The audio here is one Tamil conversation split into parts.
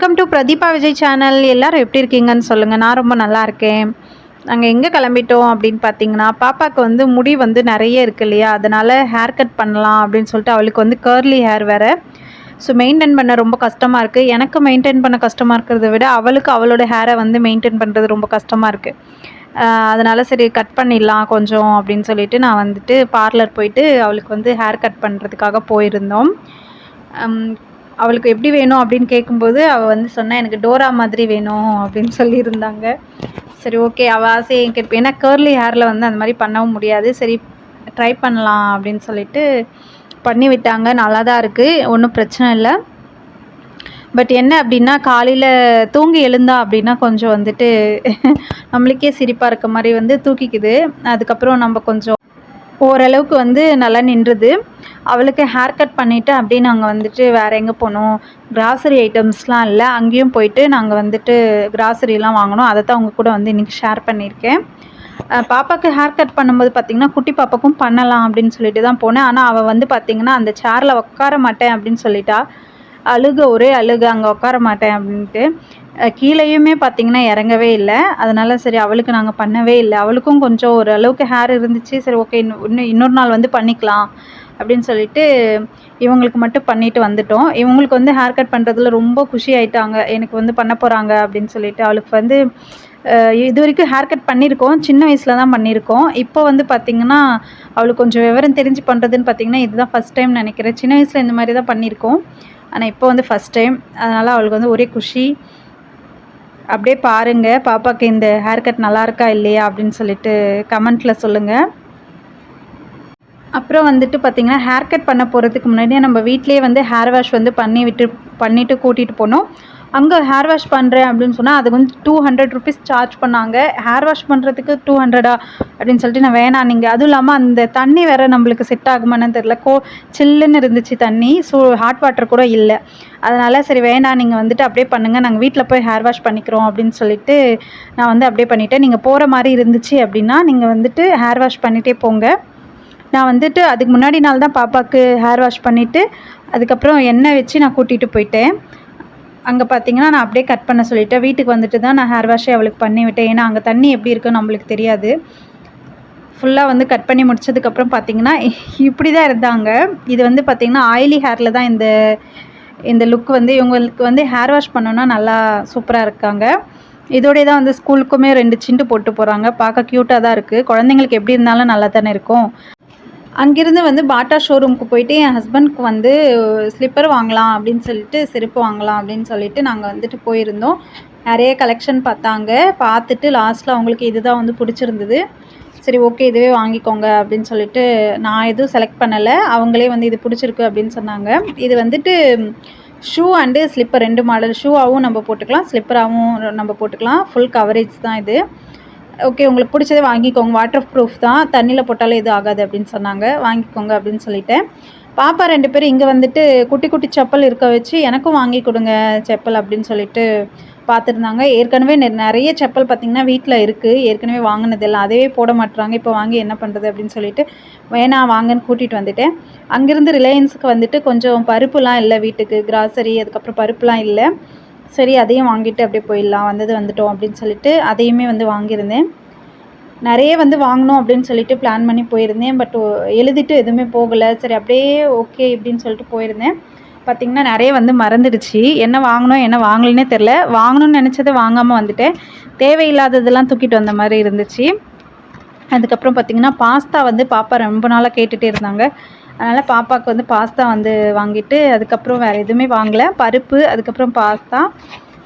Welcome to Pradeepa Vijay channel எல்லாரும் எப்படி இருக்கீங்கன்னு சொல்லுங்கள் நான் ரொம்ப நல்லா இருக்கேன். நாங்கள் எங்கே கிளம்பிட்டோம் அப்படின்னு பார்த்தீங்கன்னா பாப்பாவுக்கு வந்து முடி வந்து நிறைய இருக்கு இல்லையா? அதனால் ஹேர் கட் பண்ணலாம் அப்படின்னு சொல்லிட்டு அவளுக்கு வந்து கேர்லி ஹேர் வேறு. ஸோ மெயின்டைன் பண்ண ரொம்ப கஷ்டமாக இருக்குது எனக்கு மெயின்டைன் பண்ண கஷ்டமாக இருக்கிறத விட அவளுக்கு அவளோட ஹேரை வந்து மெயின்டைன் பண்ணுறது ரொம்ப கஷ்டமாக இருக்குது அதனால் சரி கட் பண்ணிடலாம் கொஞ்சம் அப்படின்னு சொல்லிட்டு நான் வந்துட்டு பார்லர் போயிட்டு அவளுக்கு வந்து ஹேர் கட் பண்ணுறதுக்காக போயிருந்தோம். அவளுக்கு எப்படி வேணும் அப்படின்னு கேட்கும்போது அவள் வந்து சொன்னால் எனக்கு டோரா மாதிரி வேணும் அப்படின்னு சொல்லியிருந்தாங்க. சரி ஓகே. அவள் ஆசையை கேட்பேன் ஏன்னா கேர்லி ஹேரில் வந்து அந்த மாதிரி பண்ணவும் முடியாது. சரி ட்ரை பண்ணலாம் அப்படின்னு சொல்லிட்டு பண்ணி விட்டாங்க. நல்லா தான் இருக்குது ஒன்றும் பிரச்சனை இல்லை. பட் என்ன அப்படின்னா காலையில் தூங்கி எழுந்தா அப்படின்னா கொஞ்சம் வந்துட்டு நம்மளுக்கே சிரிப்பாக இருக்க மாதிரி வந்து தூக்கிக்குது. அதுக்கப்புறம் நம்ம கொஞ்சம் ஓரளவுக்கு வந்து நல்லா நின்றுது. அவளுக்கு ஹேர் கட் பண்ணிவிட்டு அப்படியே நாங்கள் வந்துட்டு வேறு எங்கே போனோம். கிராசரி ஐட்டம்ஸ்லாம் இல்லை அங்கேயும் போயிட்டு நாங்கள் வந்துட்டு கிராசரிலாம் வாங்கினோம். அதை தான் உங்கள் கூட வந்து இன்றைக்கி ஷேர் பண்ணியிருக்கேன். பாப்பாவுக்கு ஹேர் கட் பண்ணும்போது பார்த்திங்கன்னா குட்டி பாப்பாக்கும் பண்ணலாம் அப்படின்னு சொல்லிட்டு தான் போனேன். ஆனால் அவள் வந்து பார்த்திங்கன்னா அந்த சேரில் உட்கார மாட்டேன் அப்படின்னு சொல்லிட்டா. அழுக ஒரே அழுக அங்கே உட்கார மாட்டேன் அப்படின்ட்டு. கீழேயுமே பார்த்தீங்கன்னா இறங்கவே இல்லை. அதனால் சரி அவளுக்கு நாங்கள் பண்ணவே இல்லை. அவளுக்கும் கொஞ்சம் ஓரளவுக்கு ஹேர் இருந்துச்சு. சரி ஓகே இன்னும் இன்னொரு நாள் வந்து பண்ணிக்கலாம் அப்படின்னு சொல்லிட்டு இவங்களுக்கு மட்டும் பண்ணிட்டு வந்துட்டோம். இவங்களுக்கு வந்து ஹேர் கட் பண்ணுறதுல ரொம்ப குஷி ஆயிட்டாங்க. எனக்கு வந்து பண்ண போகிறாங்க அப்படின்னு சொல்லிட்டு அவளுக்கு வந்து இது வரைக்கும் ஹேர் கட் பண்ணியிருக்கோம் சின்ன வயசில் தான் பண்ணியிருக்கோம் இப்போ வந்து பார்த்திங்கன்னா அவளுக்கு கொஞ்சம் விவரம் தெரிஞ்சு பண்ணுறதுன்னு பார்த்திங்கன்னா இதுதான் ஃபஸ்ட் டைம் நினைக்கிறேன். சின்ன வயசில் இந்த மாதிரி தான் பண்ணியிருக்கோம் ஆனால் இப்போ வந்து ஃபஸ்ட் டைம் அதனால் அவளுக்கு வந்து ஒரே குஷி. அப்படியே பாருங்க. பாப்பாக்கு இந்த ஹேர் கட் நல்லா இருக்கா இல்லையா அப்படின்னு சொல்லிட்டு கமெண்ட்டில் சொல்லுங்கள் அப்புறம் வந்துட்டு பார்த்திங்கன்னா ஹேர் கட் பண்ண போகிறதுக்கு முன்னாடியே நம்ம வீட்டிலேயே வந்து ஹேர் வாஷ் வந்து பண்ணி விட்டு பண்ணிவிட்டு கூட்டிகிட்டு போனோம் அங்கே ஹேர் வாஷ் பண்ணுறேன் அப்படின்னு சொன்னால் அதுக்கு வந்து டூ ஹண்ட்ரட் ருபீஸ் சார்ஜ் பண்ணாங்க. ஹேர் வாஷ் பண்ணுறதுக்கு டூ ஹண்ட்ரடா அப்படின்னு சொல்லிட்டு நான் வேணாம் நீங்கள் அதுவும் இல்லாமல் அந்த தண்ணி வேறு நம்மளுக்கு செட் ஆகுமான்னு தெரில கோ சில்லுன்னு இருந்துச்சு தண்ணி ஸோ ஹாட் வாட்டர் கூட இல்லை. அதனால் சரி வேணாம் நீங்கள் வந்துட்டு அப்படியே பண்ணுங்கள் நாங்கள் வீட்டில் போய் ஹேர் வாஷ் பண்ணிக்கிறோம் அப்படின்னு சொல்லிட்டு நான் வந்து அப்படியே பண்ணிட்டேன். நீங்கள் போகிற மாதிரி இருந்துச்சு அப்படின்னா நீங்கள் வந்துட்டு ஹேர் வாஷ் பண்ணிகிட்டே போங்க. நான் வந்துட்டு அதுக்கு முன்னாடி நாள் தான் பாப்பாவுக்கு ஹேர் வாஷ் பண்ணிவிட்டு அதுக்கப்புறம் எண்ணெய் வச்சு நான் கூட்டிகிட்டு போயிட்டேன். அங்கே பார்த்தீங்கன்னா நான் அப்படியே கட் பண்ண சொல்லிட்டேன். வீட்டுக்கு வந்துட்டு தான் நான் ஹேர் வாஷே அவளுக்கு பண்ணி விட்டேன். ஏன்னா அங்கே தண்ணி எப்படி இருக்குன்னு நம்மளுக்கு தெரியாது. ஃபுல்லாக வந்து கட் பண்ணி முடிச்சதுக்கப்புறம் பார்த்தீங்கன்னா இப்படி தான் இருந்தாங்க. இது வந்து பார்த்திங்கன்னா ஆயிலி ஹேரில் தான் இந்த இந்த லுக் வந்து இவங்களுக்கு வந்து ஹேர் வாஷ் பண்ணோன்னா நல்லா சூப்பராக இருக்காங்க. இதோடய தான் வந்து ஸ்கூலுக்குமே ரெண்டு சிண்டு போட்டு போகிறாங்க பார்க்க க்யூட்டாக தான் இருக்குது குழந்தைங்களுக்கு எப்படி இருந்தாலும் நல்லா தானே இருக்கும். அங்கேருந்து வந்து பாட்டா ஷோரூமுக்கு போயிட்டு என் ஹஸ்பண்ட்க்கு வந்து ஸ்லிப்பர் வாங்கலாம் அப்படின்னு சொல்லிட்டு செருப்பு வாங்கலாம் அப்படின்னு சொல்லிட்டு நாங்கள் வந்துட்டு போயிருந்தோம். நிறைய கலெக்ஷன் பார்த்தாங்க. பார்த்துட்டு லாஸ்ட்டில் அவங்களுக்கு இதுதான் வந்து பிடிச்சிருந்தது. சரி ஓகே இதுவே வாங்கிக்கோங்க அப்படின்னு சொல்லிட்டு நான் எதுவும் செலக்ட் பண்ணலை. அவங்களே வந்து இது பிடிச்சிருக்கு அப்படின்னு சொன்னாங்க. இது வந்துட்டு ஷூ அண்டு ஸ்லிப்பர் ரெண்டு மாடல் ஷூவாகவும் நம்ம போட்டுக்கலாம் ஸ்லிப்பராகவும் நம்ம போட்டுக்கலாம். ஃபுல் கவரேஜ் தான் இது. ஓகே உங்களுக்கு பிடிச்சதே வாங்கிக்கோங்க. வாட்டர் ப்ரூஃப் தான். தண்ணியில் போட்டாலும் எதுவும் ஆகாது அப்படின்னு சொன்னாங்க. வாங்கிக்கோங்க அப்படின்னு சொல்லிட்டேன் பாப்பா ரெண்டு பேரும் இங்கே வந்துட்டு குட்டி குட்டி செப்பல் இருக்க வச்சு எனக்கும் வாங்கி கொடுங்க செப்பல் அப்படின்னு சொல்லிட்டு பார்த்துருந்தாங்க. ஏற்கனவே நெ- நிறைய செப்பல் பார்த்திங்கன்னா வீட்டில் இருக்குது ஏற்கனவே வாங்கினதெல்லாம் அதையே போட மாட்டுறாங்க. இப்போ வாங்கி என்ன பண்ணுறது அப்படின்னு சொல்லிட்டு வேணாம் வாங்கன்னு கூட்டிகிட்டு வந்துட்டேன். அங்கேருந்து ரிலையன்ஸுக்கு வந்துட்டு கொஞ்சம் பருப்புலாம் இல்லை வீட்டுக்கு. கிராசரி அதுக்கப்புறம் பருப்புலாம் இல்லை. சரி அதையும் வாங்கிட்டு அப்படியே போயிடலாம் வந்தது வந்துட்டோம் அப்படின்னு சொல்லிட்டு அதையுமே வந்து வாங்கியிருந்தேன். நிறைய வந்து வாங்கணும் அப்படின்னு சொல்லிட்டு பிளான் பண்ணி போயிருந்தேன். பட் எழுதிட்டு எதுவுமே போகலை. சரி அப்படியே ஓகே இப்படின்னு சொல்லிட்டு போயிருந்தேன். பார்த்திங்கன்னா நிறைய வந்து மறந்துடுச்சு. என்ன வாங்கணும் என்ன வாங்கலைன்னே தெரில வாங்கணும்னு நினச்சதை வாங்காமல் வந்துட்டேன். தேவையில்லாததெல்லாம் தூக்கிட்டு வந்த மாதிரி இருந்துச்சு. அதுக்கப்புறம் பார்த்திங்கன்னா பாஸ்தா வந்து பாப்பா ரொம்ப நாளாக கேட்டுகிட்டே இருந்தாங்க. அதனால் பாப்பாவுக்கு வந்து பாஸ்தா வந்து வாங்கிட்டு அதுக்கப்புறம் வேறு எதுவுமே வாங்கலை. பருப்பு அதுக்கப்புறம் பாஸ்தா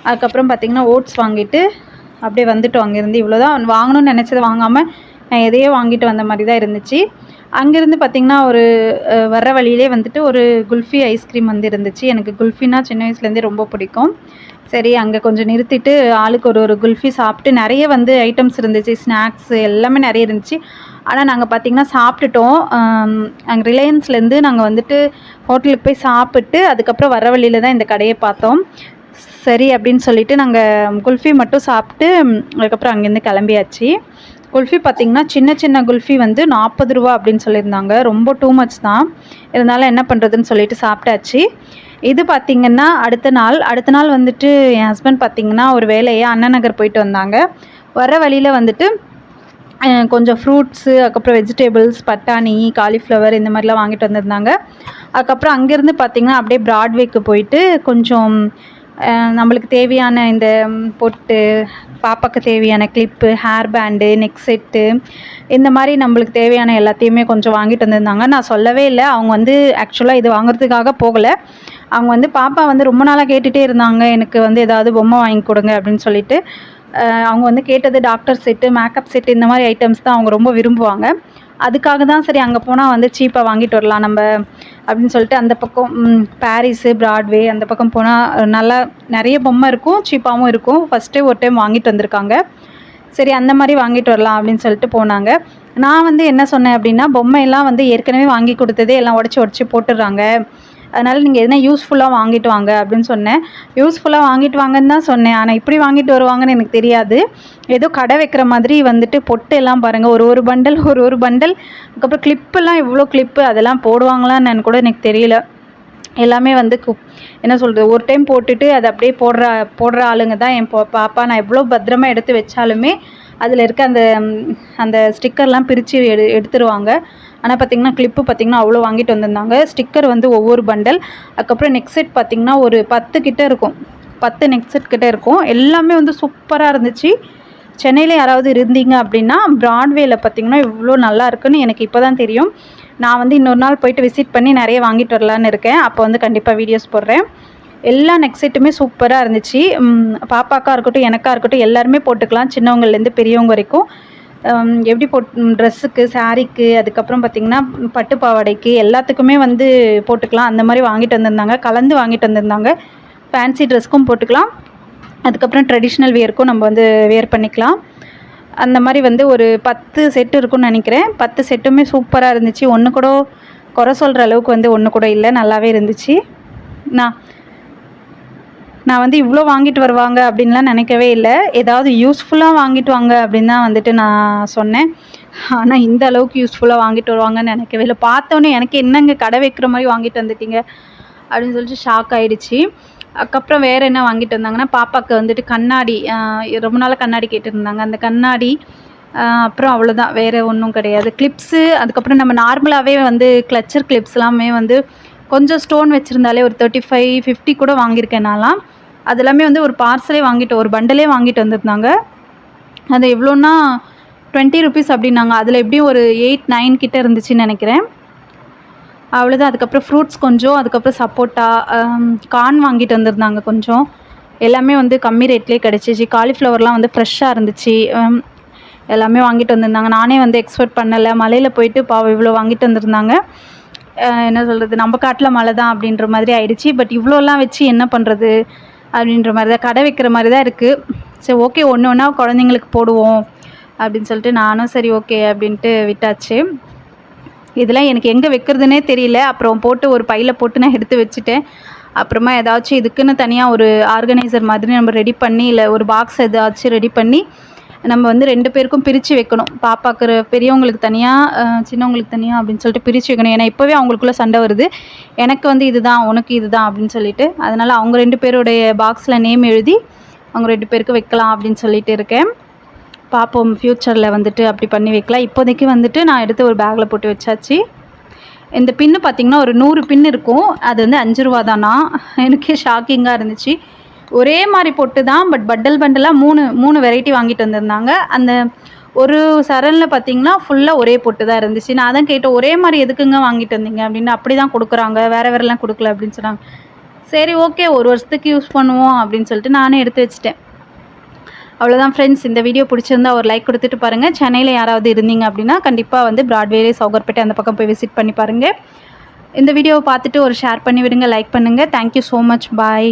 அதுக்கப்புறம் பார்த்திங்கன்னா ஓட்ஸ் வாங்கிட்டு அப்படியே வந்துட்டோம் அங்கேருந்து. இவ்வளோ தான் வாங்கணும்னு நினச்சதை வாங்காமல் நான் எதையோ வாங்கிட்டு வந்த மாதிரி தான் இருந்துச்சு. அங்கேருந்து பார்த்திங்கன்னா ஒரு வர்ற வழியிலே வந்துட்டு ஒரு குல்ஃபி ஐஸ்கிரீம் வந்து இருந்துச்சு. எனக்கு குல்ஃபினா சின்ன வயசுலேருந்தே ரொம்ப பிடிக்கும். சரி அங்கே கொஞ்சம் நிறுத்திட்டு ஆளுக்கு ஒரு ஒரு குல்ஃபி சாப்பிட்டு நிறைய வந்து ஐட்டம்ஸ் இருந்துச்சு ஸ்நாக்ஸ் எல்லாமே நிறைய இருந்துச்சு. ஆனால் நாங்கள் பார்த்திங்கன்னா சாப்பிட்டுட்டோம். அங்கே ரிலையன்ஸ்லேருந்து நாங்கள் வந்துட்டு ஹோட்டலுக்கு போய் சாப்பிட்டு அதுக்கப்புறம் வர வழியில் தான் இந்த கடையை பார்த்தோம். சரி அப்படின்னு சொல்லிட்டு நாங்கள் குல்ஃபி மட்டும் சாப்பிட்டு அதுக்கப்புறம் அங்கேருந்து கிளம்பியாச்சு. குல்ஃபி பார்த்திங்கன்னா சின்ன சின்ன குல்ஃபி வந்து நாற்பது ரூபா அப்படின்னு சொல்லியிருந்தாங்க. ரொம்ப டூ மச் தான். இருந்தாலும் என்ன பண்ணுறதுன்னு சொல்லிட்டு சாப்பிட்டாச்சு. இது பார்த்திங்கன்னா அடுத்த நாள் அடுத்த நாள் வந்துட்டு என் ஹஸ்பண்ட் பார்த்திங்கன்னா ஒரு வேலையை அண்ணா நகர் போயிட்டு வந்தாங்க. வர வழியில் வந்துட்டு கொஞ்சம் ஃப்ரூட்ஸு அதுக்கப்புறம் வெஜிடபிள்ஸ் பட்டாணி காலிஃப்ளவர் இந்த மாதிரிலாம் வாங்கிட்டு வந்திருந்தாங்க. அதுக்கப்புறம் அங்கேருந்து பார்த்திங்கன்னா அப்படியே ப்ராட்வேக்கு போயிட்டு கொஞ்சம் நம்மளுக்கு தேவையான இந்த பொட்டு பாப்பாக்கு தேவையான clip hair band neck set இந்த மாதிரி நம்மளுக்கு தேவையான எல்லாத்தையுமே கொஞ்சம் வாங்கிட்டு வந்திருந்தாங்க. நான் சொல்லவே இல்லை அவங்க வந்து ஆக்சுவலாக இது வாங்குறதுக்காக போகலை. அவங்க வந்து பாப்பா வந்து ரொம்ப நாளாக கேட்டுகிட்டே இருந்தாங்க. எனக்கு வந்து ஏதாவது பொம்மை வாங்கி கொடுங்க அப்படின்னு சொல்லிட்டு அவங்க வந்து கேட்டது டாக்டர் செட்டு மேக்கப் செட்டு இந்த மாதிரி ஐட்டம்ஸ் தான் அவங்க ரொம்ப விரும்புவாங்க. அதுக்காக தான் சரி அங்கே போனால் வந்து சீப்பாக வாங்கிட்டு வரலாம் நம்ம அப்படின்னு சொல்லிட்டு அந்த பக்கம் பாரிஸு ப்ராட்வே அந்த பக்கம் போனால் நல்லா நிறைய பொம்மை இருக்கும் சீப்பாகவும் இருக்கும். ஃபஸ்ட்டே ஒரு டைம் வாங்கிட்டு வந்திருக்காங்க. சரி அந்த மாதிரி வாங்கிட்டு வரலாம் அப்படின்னு சொல்லிட்டு போனாங்க. நான் வந்து என்ன சொன்னேன் அப்படின்னா பொம்மையெல்லாம் வந்து ஏற்கனவே வாங்கி கொடுத்ததே எல்லாம் உடச்சி உடச்சி போட்டுடுறாங்க. அதனால் நீங்கள் எதுனா யூஸ்ஃபுல்லாக வாங்கிட்டு வாங்க அப்படின்னு சொன்னேன். யூஸ்ஃபுல்லாக வாங்கிட்டு வாங்கன்னு தான் சொன்னேன். ஆனால் இப்படி வாங்கிட்டு வருவாங்கன்னு எனக்கு தெரியாது. ஏதோ கடை வைக்கிற மாதிரி வந்துட்டு பொட்டு எல்லாம் பாருங்கள் ஒரு ஒரு பண்டல் ஒரு ஒரு பண்டல் அதுக்கப்புறம் கிளிப்பெல்லாம் இவ்வளோ கிளிப்பு அதெல்லாம் போடுவாங்களான்னு கூட எனக்கு தெரியல. எல்லாமே வந்து கு என்ன சொல்கிறது ஒரு டைம் போட்டுட்டு அதை அப்படியே போடுற போடுற ஆளுங்க தான் என் பா- பாப்பா. நான் எவ்வளோ பத்திரமா எடுத்து வச்சாலுமே அதில் இருக்க அந்த அந்த ஸ்டிக்கர்லாம் பிரித்து எடு எடுத்துருவாங்க. ஆனால் பார்த்தீங்கன்னா கிளிப்பு பார்த்தீங்கன்னா அவ்வளோ வாங்கிட்டு வந்திருந்தாங்க. ஸ்டிக்கர் வந்து ஒவ்வொரு பண்டல் அதுக்கப்புறம் நெக் செட் பார்த்திங்கன்னா ஒரு பத்து கிட்டே இருக்கும். பத்து நெக் செட் கிட்டே இருக்கும். எல்லாமே வந்து சூப்பராக இருந்துச்சு. சென்னையில் யாராவது இருந்தீங்க அப்படின்னா ப்ராட்வேயில் பார்த்தீங்கன்னா இவ்வளோ நல்லா இருக்குன்னு எனக்கு இப்போ தான் தெரியும். நான் வந்து இன்னொரு நாள் போயிட்டு விசிட் பண்ணி நிறைய வாங்கிட்டு வரலான்னு இருக்கேன். அப்போ வந்து கண்டிப்பாக வீடியோஸ் போடுறேன். எல்லா நெக் செட்டுமே சூப்பராக இருந்துச்சு. பாப்பாக்கா இருக்கட்டும் எனக்கா இருக்கட்டும் எல்லாருமே போட்டுக்கலாம். சின்னவங்கலேருந்து பெரியவங்க வரைக்கும். எப்படி போட் ட்ரெஸ்ஸுக்கு சாரீக்கு அதுக்கப்புறம் பார்த்திங்கன்னா பட்டு பாவாடைக்கு எல்லாத்துக்குமே வந்து போட்டுக்கலாம். அந்த மாதிரி வாங்கிட்டு வந்திருந்தாங்க. கலந்து வாங்கிட்டு வந்திருந்தாங்க. ஃபேன்சி ட்ரெஸ்க்கும் போட்டுக்கலாம். அதுக்கப்புறம் ட்ரெடிஷ்னல் வியருக்கும் நம்ம வந்து வியர் பண்ணிக்கலாம். அந்த மாதிரி வந்து ஒரு பத்து செட்டு இருக்கும்னு நினைக்கிறேன். பத்து செட்டுமே சூப்பராக இருந்துச்சு. ஒன்று கூட குறை சொல்கிற அளவுக்கு வந்து ஒன்று கூட இல்லை. நல்லாவே இருந்துச்சு. நான் நான் வந்து இவ்வளோ வாங்கிட்டு வருவாங்க அப்படின்லாம் நினைக்கவே இல்லை. ஏதாவது யூஸ்ஃபுல்லாக வாங்கிட்டு வாங்க அப்படின்னு தான் வந்துட்டு நான் சொன்னேன். ஆனால் இந்த அளவுக்கு யூஸ்ஃபுல்லாக வாங்கிட்டு வருவாங்கன்னு நினைக்கவே இல்லை. பார்த்தோன்னே எனக்கு என்னங்க கடை வைக்கிற மாதிரி வாங்கிட்டு வந்துட்டீங்க? அப்படின்னு சொல்லிட்டு ஷாக் ஆகிடுச்சி அதுக்கப்புறம் வேறு என்ன வாங்கிட்டு வந்தாங்கன்னா பாப்பாவுக்கு வந்துட்டு கண்ணாடி ரொம்ப நாளாக கண்ணாடி கேட்டிருந்தாங்க. அந்த கண்ணாடி அப்புறம் அவ்வளோதான் வேறு ஒன்றும் கிடையாது. கிளிப்ஸு அதுக்கப்புறம் நம்ம நார்மலாகவே வந்து கிளச்சர் கிளிப்ஸ் எல்லாமே வந்து கொஞ்சம் ஸ்டோன் வச்சுருந்தாலே ஒரு தேர்ட்டி ஃபைவ் ஃபிஃப்டி கூட வாங்கியிருக்கேன் நான்லாம் அது எல்லாமே வந்து ஒரு பார்சலே வாங்கிட்டு ஒரு பண்டலே வாங்கிட்டு வந்திருந்தாங்க. அது எவ்வளோன்னா டுவெண்ட்டி ருபீஸ் அப்படின்னாங்க. அதில் எப்படியும் ஒரு எயிட் நைன் கிட்டே இருந்துச்சுன்னு நினைக்கிறேன். அவ்வளோதான் அதுக்கப்புறம் ஃப்ரூட்ஸ் கொஞ்சம் அதுக்கப்புறம் சப்போட்டா கார்ன் வாங்கிட்டு வந்திருந்தாங்க கொஞ்சம். எல்லாமே வந்து கம்மி ரேட்லேயே கிடச்சிச்சு. காலிஃப்ளவர்லாம் வந்து ஃப்ரெஷ்ஷாக இருந்துச்சு. எல்லாமே வாங்கிட்டு வந்திருந்தாங்க. நானே வந்து எக்ஸ்பெக்ட் பண்ணலை. மலையில் போயிட்டு பாவம் இவ்வளோ வாங்கிட்டு வந்திருந்தாங்க. என்ன சொல்கிறது நம்ம காட்டில் மழை தான் அப்படின்ற மாதிரி ஆயிடுச்சு. பட் இவ்வளோலாம் வச்சு என்ன பண்ணுறது அப்படின்ற மாதிரி தான் கடை வைக்கிற மாதிரி தான் இருக்குது சரி ஓகே ஒன்று ஒன்றா குழந்தைங்களுக்கு போடுவோம் அப்படின்னு சொல்லிட்டு நானும் சரி ஓகே அப்படின்ட்டு விட்டாச்சு. இதெல்லாம் எனக்கு எங்கே வைக்கிறதுனே தெரியல. அப்புறம் போட்டு ஒரு பையில் போட்டு நான் எடுத்து வச்சுட்டேன். அப்புறமா ஏதாச்சும் இதுக்குன்னு தனியாக ஒரு ஆர்கனைசர் மாதிரி நம்ம ரெடி பண்ணி இல்லை ஒரு பாக்ஸ் ஏதாச்சும் ரெடி பண்ணி நம்ம வந்து ரெண்டு பேருக்கும் பிரித்து வைக்கணும். பாப்பாக்கு பெரியவங்களுக்கு தனியாக சின்னவங்களுக்கு தனியாக அப்படின்னு சொல்லிட்டு பிரித்து வைக்கணும். ஏன்னா இப்போவே அவங்களுக்குள்ள சண்டை வருது. எனக்கு வந்து இதுதான் உனக்கு இதுதான் அப்படின்னு சொல்லிட்டு. அதனால் அவங்க ரெண்டு பேருடைய பாக்ஸில் நேம் எழுதி அவங்க ரெண்டு பேருக்கு வைக்கலாம் அப்படின்னு சொல்லிட்டு இருக்கேன். பார்ப்போம் ஃப்யூச்சரில் வந்துட்டு அப்படி பண்ணி வைக்கலாம். இப்போதைக்கு வந்துட்டு நான் எடுத்து ஒரு பேக்கில் போட்டு வச்சாச்சு. இந்த பின்னு பார்த்திங்கன்னா ஒரு நூறு பின் இருக்கும். அது வந்து அஞ்சு ரூபா தானா எனக்கே ஷாக்கிங்காக இருந்துச்சு. ஒரே மாதிரி பொட்டு தான் பட் பண்டல் பண்டலாக மூணு மூணு வெரைட்டி வாங்கிட்டு வந்திருந்தாங்க. அந்த ஒரு சரலில் பார்த்தீங்கன்னா ஃபுல்லாக ஒரே பொட்டு தான் இருந்துச்சு. நான் அதான் கேட்டேன் ஒரே மாதிரி எதுக்குங்க வாங்கிட்டு வந்தீங்க? அப்படின்னு அப்படி தான் கொடுக்குறாங்க. வேறு வேறெல்லாம் கொடுக்கல அப்படின்னு சொன்னாங்க. சரி ஓகே ஒரு வருஷத்துக்கு யூஸ் பண்ணுவோம் அப்படின்னு சொல்லிட்டு நானே எடுத்து வச்சிட்டேன். அவ்வளோதான் ஃப்ரெண்ட்ஸ் இந்த வீடியோ பிடிச்சிருந்தா ஒரு லைக் கொடுத்துட்டு பாருங்கள் சென்னையில் யாராவது இருந்தீங்க அப்படின்னா கண்டிப்பாக வந்து ப்ராட்வேலே சௌகர்பேட்டை அந்த பக்கம் போய் விசிட் பண்ணி பாருங்கள் இந்த வீடியோவை பார்த்துட்டு ஒரு ஷேர் பண்ணி விடுங்க லைக் பண்ணுங்கள் தேங்க்யூ ஸோ மச் பாய்